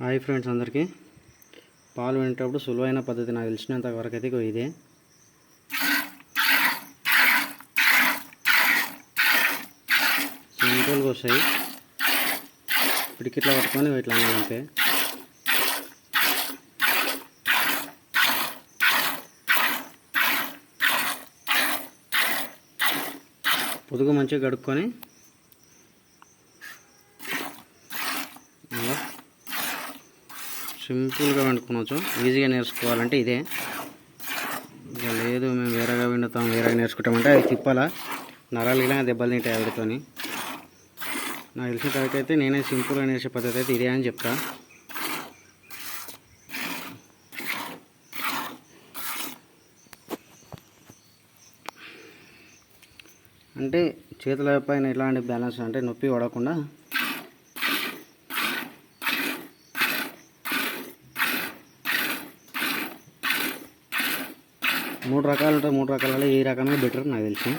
Hi friends అందరికీ. పాలు వినేటప్పుడు సులువైన పద్ధతి నాకు తెలిసినంత వరకు అయితే ఇదే. సింపుల్గా వస్తాయి. పిడికిట్లా పట్టుకొని ఇట్లా అన్నాలంటే పొదుగు మంచిగా కడుక్కొని సింపుల్గా వండుకోవచ్చు ఈజీగా నేర్చుకోవాలంటే ఇదే. ఇంకా లేదు మేము వేరేగా వండుతాం వేరేగా నేర్చుకుంటామంటే అది తిప్పాలా? నరాలు ఇలా దెబ్బలు తింటాయి ఆవిడతోని. నాకు తెలిసిన తర్వాత అయితే నేనే సింపుల్గా నేర్చే పద్ధతి అయితే ఇదే అని చెప్తా. అంటే చేతుల పైన ఎలాంటి బ్యాలెన్స్ అంటే నొప్పి పడకుండా మూడు రకాలు ఉంటాయి మూడు రకాలలో ఏ రకమే బెటర్? నాకు తెలిసి.